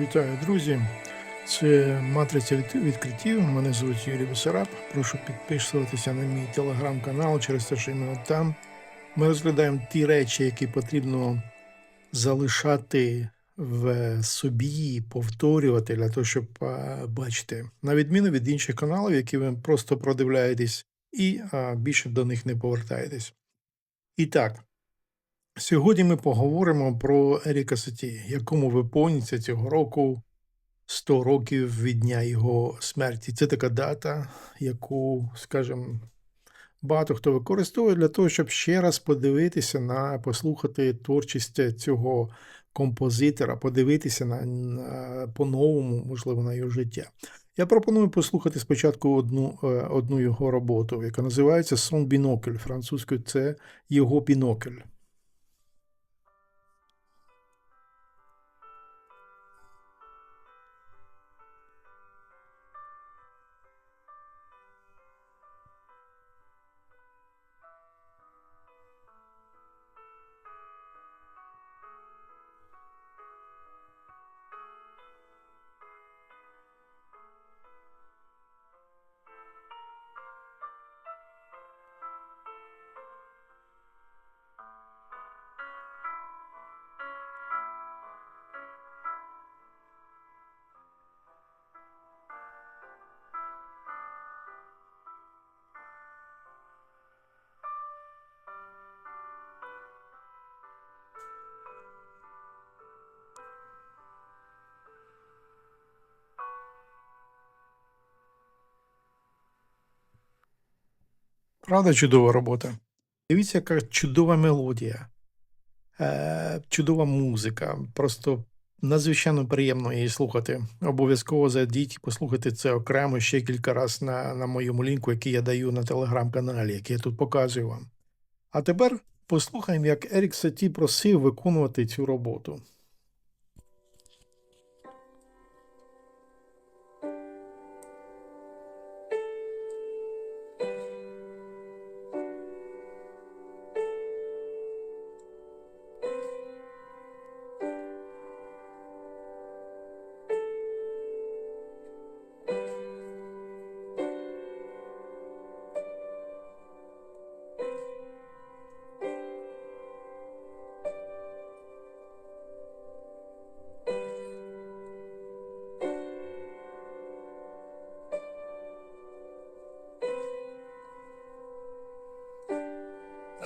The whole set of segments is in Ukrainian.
Вітаю, друзі! Це матриця відкриттів. Мене звуть Юрій Бесараб. Прошу підписуватися на мій телеграм-канал через те, що іменно там ми розглядаємо ті речі, які потрібно залишати в собі, повторювати для того, щоб бачити, на відміну від інших каналів, які ви просто продивляєтесь і більше до них не повертаєтесь. І так, Сьогодні ми поговоримо про Еріка Саті, якому виповниться цього року 100 років від дня його смерті. Це така дата, яку, скажімо, багато хто використовує для того, щоб ще раз подивитися на послухати творчість цього композитора, подивитися на, на по-новому, можливо, на його життя. Я пропоную послухати спочатку одну, е, одну його роботу, яка називається Сон Бінокль. Французькою це його бінокль. Правда, чудова робота. Дивіться, яка чудова мелодія, е, чудова музика. Просто надзвичайно приємно її слухати. Обов'язково зайдіть і послухайте це окремо ще кілька разів на, на моєму лінку, який я даю на телеграм-каналі, який я тут показую вам. А тепер послухаємо, як Ерік Саті просив виконувати цю роботу.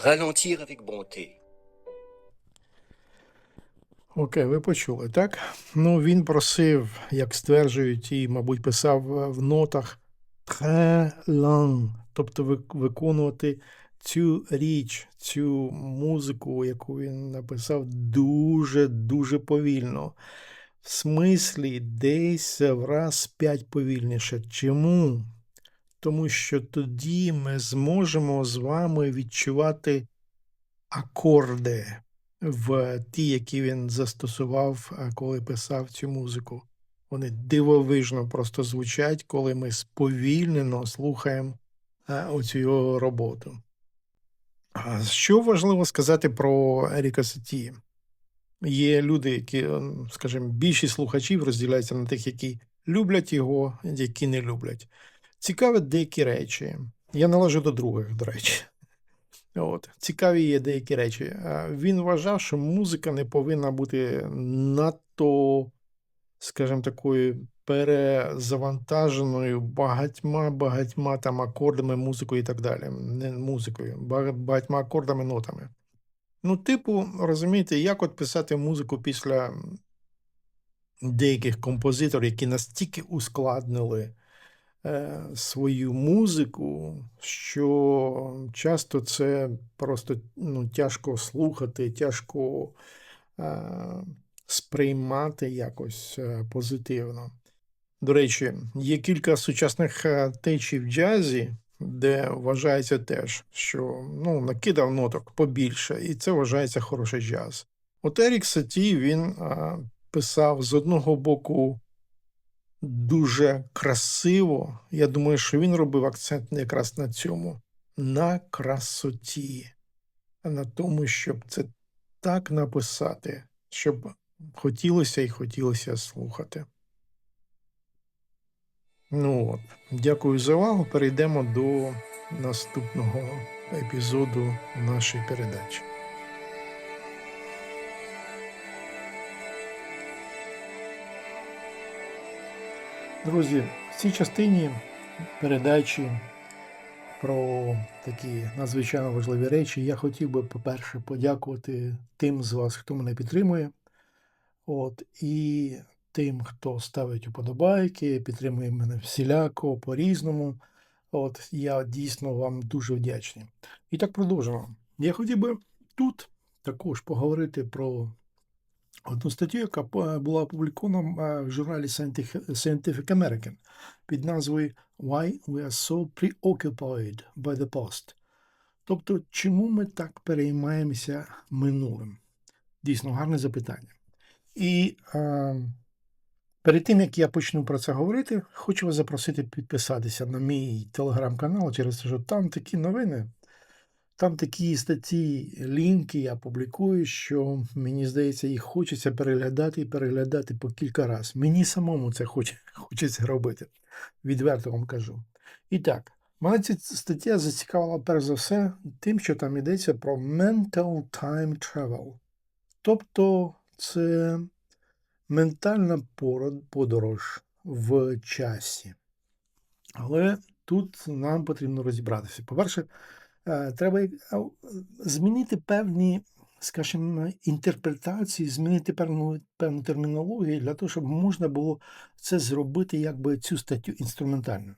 Ralentir avec bonté. Окей, ви почули, так? Ну, він просив, як стверджують, і, мабуть, писав в нотах très lent, тобто виконувати цю річ, цю музику, яку він написав, дуже-дуже повільно. В смислі, десь в раз п'ять повільніше. Чому? Тому що тоді ми зможемо з вами відчувати акорди в ті, які він застосував, коли писав цю музику. Вони дивовижно просто звучать, коли ми сповільнено слухаємо а, оцю його роботу. Що важливо сказати про Еріка Саті? Є люди, які, ем, скажімо, більшість слухачів розділяються на тих, які люблять його, які не люблять. Цікаві деякі речі. Я належу до других, до речі. От. Цікаві є деякі речі. Він вважав, що музика не повинна бути надто, скажімо, такою перезавантаженою багатьма багатьма там акордами, музикою і так далі. Не музикою, багатьма акордами, нотами. Ну, типу, розумієте, як от писати музику після деяких композиторів, які настільки ускладнили е, свою музику, що часто це просто ну, тяжко слухати, тяжко е, сприймати якось е, позитивно. До речі, є кілька сучасних е, течій в джазі, де вважається теж, що ну, накидав ноток побільше, і це вважається хороший джаз. От Ерік Саті він е, писав з одного боку дуже красиво. Я думаю, що він робив акцент якраз на цьому, на красоті, на тому, щоб це так написати, щоб хотілося і хотілося слухати. Ну от, дякую за увагу. Перейдемо до наступного епізоду нашої передачі. Друзі, в цій частині передачі про такі надзвичайно важливі речі я хотів би, по-перше, подякувати тим з вас, хто мене підтримує. От, і тим, хто ставить уподобайки, підтримує мене всіляко, по-різному. От, я дійсно вам дуже вдячний. І так продовжимо. Я хотів би тут також поговорити про одну статтю, яка була опублікована е, в журналі Scientific Scientific American під назвою Why we are so preoccupied by the past. Тобто, чому ми так переймаємося минулим? Дійсно, гарне запитання. І е, перед тим, як я почну про це говорити, хочу вас запросити підписатися на мій телеграм-канал через те, що там такі новини, там такі статті, лінки я публікую, що мені здається, їх хочеться переглядати і переглядати по кілька разів. Мені самому це хоче, хочеться робити. Відверто вам кажу. І так, мене ця стаття зацікавила перш за все тим, що там йдеться про mental time travel. Тобто це ментальна подорож в часі. Але тут нам потрібно розібратися. По-перше, треба е, змінити певні, скажімо, інтерпретації, змінити певну, певну термінологію для того, щоб можна було це зробити, якби цю статтю інструментально.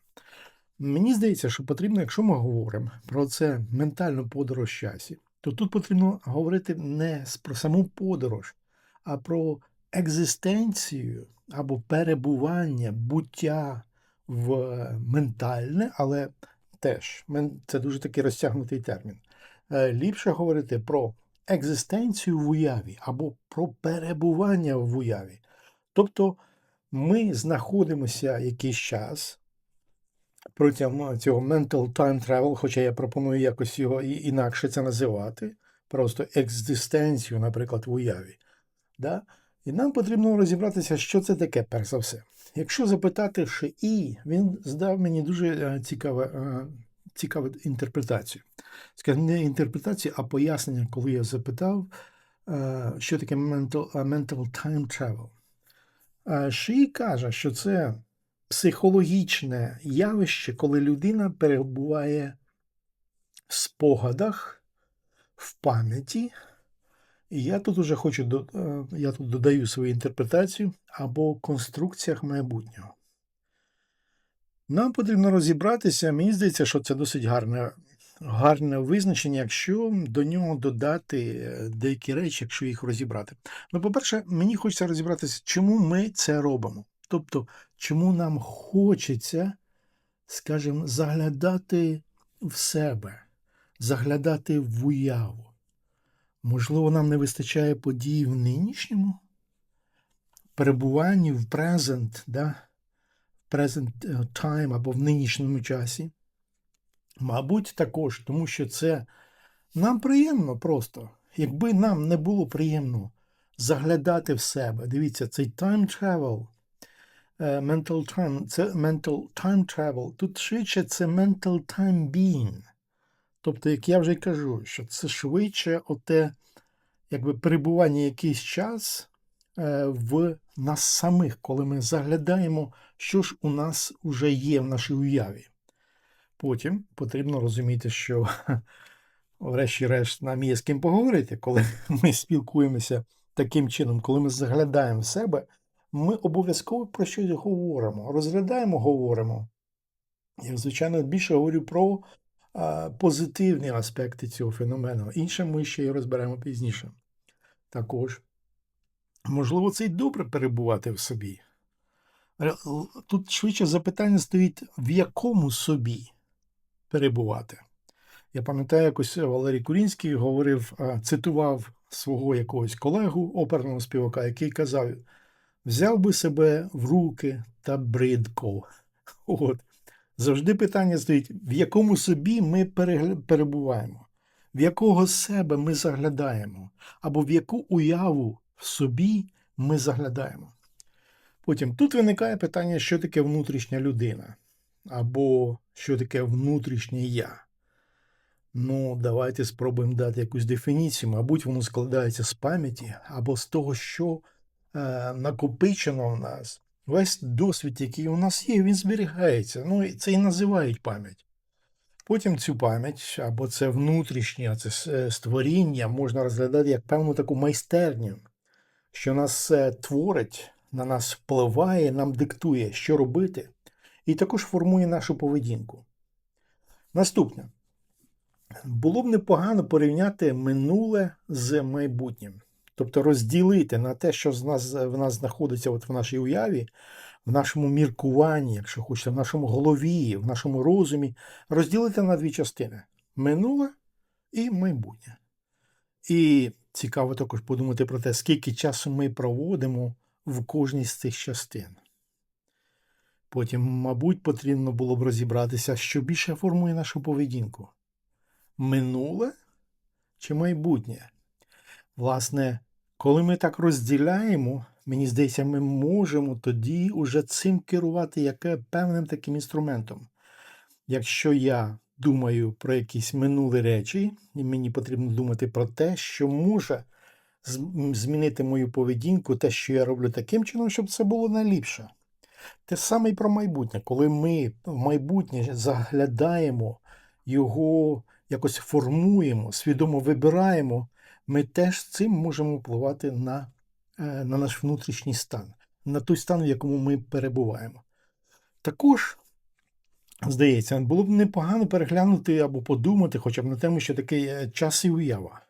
Мені здається, що потрібно, якщо ми говоримо про це ментальну подорож часі, то тут потрібно говорити не про саму подорож, а про екзистенцію або перебування, буття в ментальне, але теж це дуже такий розтягнутий термін. Е, Ліпше говорити про екзистенцію в уяві або про перебування в уяві. Тобто ми знаходимося якийсь час протягом цього mental time travel, хоча я пропоную якось його інакше це називати, просто екзистенцію, наприклад, в уяві. Да? І нам потрібно розібратися, що це таке, перш за все. Якщо запитати Шиї, він здав мені дуже е, цікаве, е, цікаву інтерпретацію. Скажімо, не інтерпретацію, а пояснення, коли я запитав, е, що таке mental, mental time travel. Шиї каже, що це психологічне явище, коли людина перебуває в спогадах, в пам'яті. І я тут уже хочу е, я тут додаю свою інтерпретацію або конструкціях майбутнього. Нам потрібно розібратися, мені здається, що це досить гарне, гарне визначення, якщо до нього додати е, деякі речі, якщо їх розібрати. Ну, по-перше, мені хочеться розібратися, чому ми це робимо. Тобто, чому нам хочеться, скажімо, заглядати в себе, заглядати в уяву. Можливо, нам не вистачає подій в нинішньому перебуванні в present, да? present е, time або в нинішньому часі. Мабуть, також, тому що це нам приємно просто. Якби нам не було приємно заглядати в себе. Дивіться, цей time travel, е, mental time, це mental time travel. Тут швидше це mental time being. Тобто, як я вже й кажу, що це швидше оте, якби перебування якийсь час е, в нас самих, коли ми заглядаємо, що ж у нас вже є в нашій уяві. Потім потрібно розуміти, що врешті-решт нам є з ким поговорити, коли ми спілкуємося таким чином, коли ми заглядаємо в себе, ми обов'язково про щось говоримо, розглядаємо, говоримо. Я, звичайно, більше говорю про позитивні аспекти цього феномену. Інше ми ще й розберемо пізніше. Також, можливо, це й добре перебувати в собі. Тут швидше запитання стоїть, в якому собі перебувати. Я пам'ятаю, якось Валерій Курінський говорив, цитував свого якогось колегу, оперного співака, який казав: взяв би себе в руки та бридко. От. Завжди питання стоїть, в якому собі ми перебуваємо, в якого себе ми заглядаємо, або в яку уяву в собі ми заглядаємо. Потім тут виникає питання, що таке внутрішня людина, або що таке внутрішнє я. Ну, давайте спробуємо дати якусь дефініцію. Мабуть, воно складається з пам'яті або з того, що е, накопичено в нас. Весь досвід, який у нас є, він зберігається. Ну, це і називають пам'ять. Потім цю пам'ять, або це внутрішнє, це е, створіння, можна розглядати як певну таку майстерню, що нас е, творить, на нас впливає, нам диктує, що робити, і також формує нашу поведінку. Наступне. Було б непогано порівняти минуле з майбутнім. Тобто розділити на те, що з нас, в нас знаходиться от в нашій уяві, в нашому міркуванні, якщо хочете, в нашому голові, в нашому розумі, розділити на дві частини: минуле і майбутнє. І цікаво також подумати про те, скільки часу ми проводимо в кожній з цих частин. Потім, мабуть, потрібно було б розібратися, що більше формує нашу поведінку минуле чи майбутнє. Власне, коли ми так розділяємо, мені здається, ми можемо тоді уже цим керувати як певним таким інструментом. Якщо я думаю про якісь минулі речі, і мені потрібно думати про те, що може змінити мою поведінку, те, що я роблю таким чином, щоб це було найліпше. Те саме і про майбутнє. Коли ми в майбутнє заглядаємо, його якось формуємо, свідомо вибираємо, ми теж цим можемо впливати на, е, на наш внутрішній стан, на той стан, в якому ми перебуваємо. Також, здається, було б непогано переглянути або подумати хоча б на тему, що таке е, час і уява.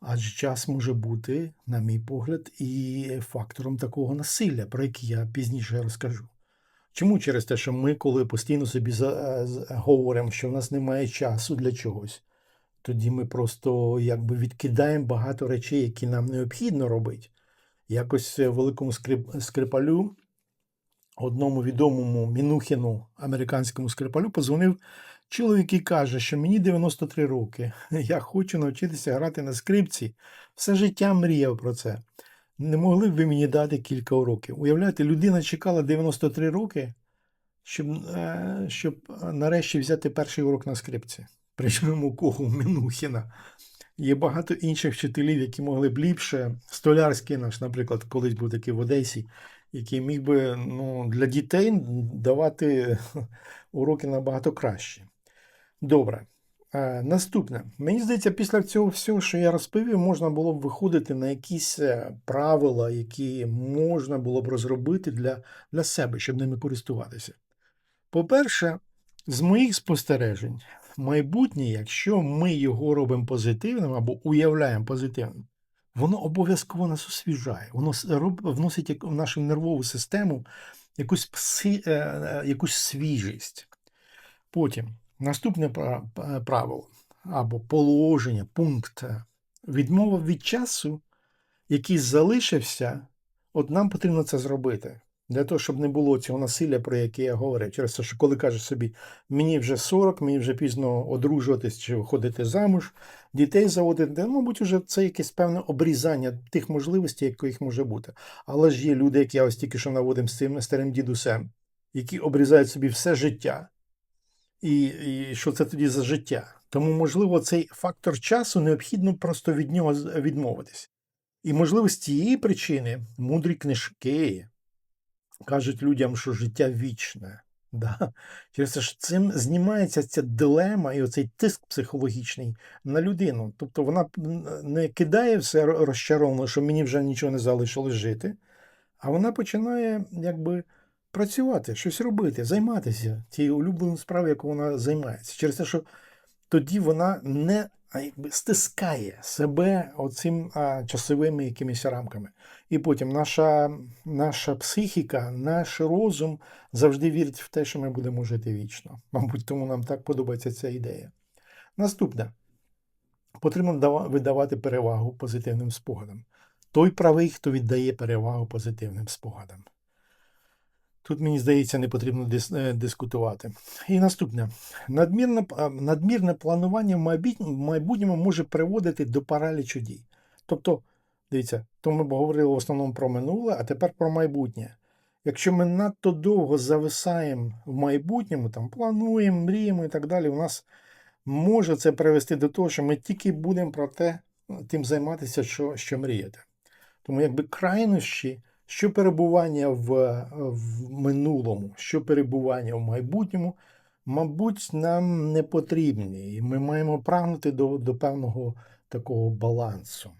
Адже час може бути, на мій погляд, і фактором такого насилля, про який я пізніше розкажу. Чому через те, що ми, коли постійно собі за- говоримо, що в нас немає часу для чогось, тоді ми просто якби відкидаємо багато речей, які нам необхідно робити. Якось е, великому скрип, скрипалю, одному відомому Мінухіну, американському скрипалю, позвонив чоловік і каже, що мені 93 роки. Я хочу навчитися грати на скрипці. Все життя мріяв про це. Не могли б ви мені дати кілька уроків? Уявляєте, людина чекала 93 роки, щоб, е, щоб е, нарешті взяти перший урок на скрипці. Причому кого Мінухіна. Є багато інших вчителів, які могли б ліпше. Столярський наш, наприклад, колись був такий в Одесі, який міг би ну, для дітей давати уроки набагато краще. Добре. Е, Наступне. Мені здається, після цього всього, що я розповів, можна було б виходити на якісь е, правила, які можна було б розробити для, для себе, щоб ними користуватися. По-перше, з моїх спостережень, майбутнє, якщо ми його робимо позитивним або уявляємо позитивним, воно обов'язково нас освіжає, воно вносить в нашу нервову систему якусь, пси, е, е, якусь свіжість. Потім наступне правило або положення, пункт е, відмова від часу, який залишився, от нам потрібно це зробити. Для того, щоб не було цього насилля, про яке я говорив. Через те, що коли кажеш собі, мені вже 40, мені вже пізно одружуватись чи виходити замуж, дітей заводити, мабуть, вже це якесь певне обрізання тих можливостей, яких може бути. Але ж є люди, як я ось тільки що наводив з цим старим дідусем, які обрізають собі все життя. І, і що це тоді за життя? Тому, можливо, цей фактор часу необхідно просто від нього відмовитись. І, можливо, з цієї причини мудрі книжки кажуть людям, що життя вічне. Да? Через це ж цим знімається ця дилема і оцей тиск психологічний на людину. Тобто вона не кидає все розчаровано, що мені вже нічого не залишилось жити, а вона починає якби працювати, щось робити, займатися тією улюбленою справою, яку вона займається. Через те, що тоді вона не а, якби, стискає себе оцим а, часовими якимись рамками. І потім наша, наша психіка, наш розум завжди вірить в те, що ми будемо жити вічно. Мабуть, тому нам так подобається ця ідея. Наступне. Потрібно видавати перевагу позитивним спогадам. Той правий, хто віддає перевагу позитивним спогадам. Тут, мені здається, не потрібно дис- е, дискутувати. І наступне. Надмірне, надмірне планування в майбутньому може приводити до паралічу дій. Тобто Дивіться, то ми говорили в основному про минуле, а тепер про майбутнє. Якщо ми надто довго зависаємо в майбутньому, там плануємо, мріємо і так далі, у нас може це привести до того, що ми тільки будемо про те, тим займатися, що, що мріяти. Тому якби крайнощі, що перебування в, в минулому, що перебування в майбутньому, мабуть, нам не потрібні. І ми маємо прагнути до, до певного такого балансу.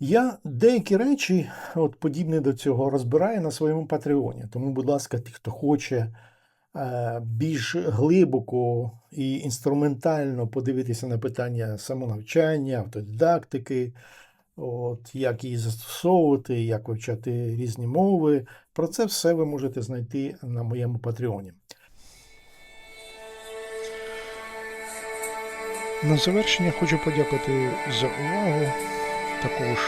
Я деякі речі, от подібні до цього, розбираю на своєму Патреоні. Тому, будь ласка, ті, хто хоче е, більш глибоко і інструментально подивитися на питання самонавчання, автодидактики, от, як її застосовувати, як вивчати різні мови. Про це все ви можете знайти на моєму Патреоні. На завершення хочу подякувати за увагу. Також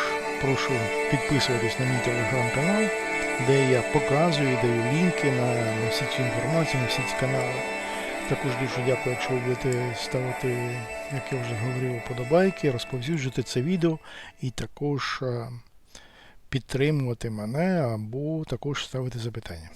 прошу підписуватись на мій телеграм-канал, де я показую, даю лінки на, всі цю інформацію, на всі ці канали. Також дуже дякую, якщо ви будете ставити, як я вже говорив, подобайки, розповсюджувати це відео і також е, підтримувати мене або також ставити запитання.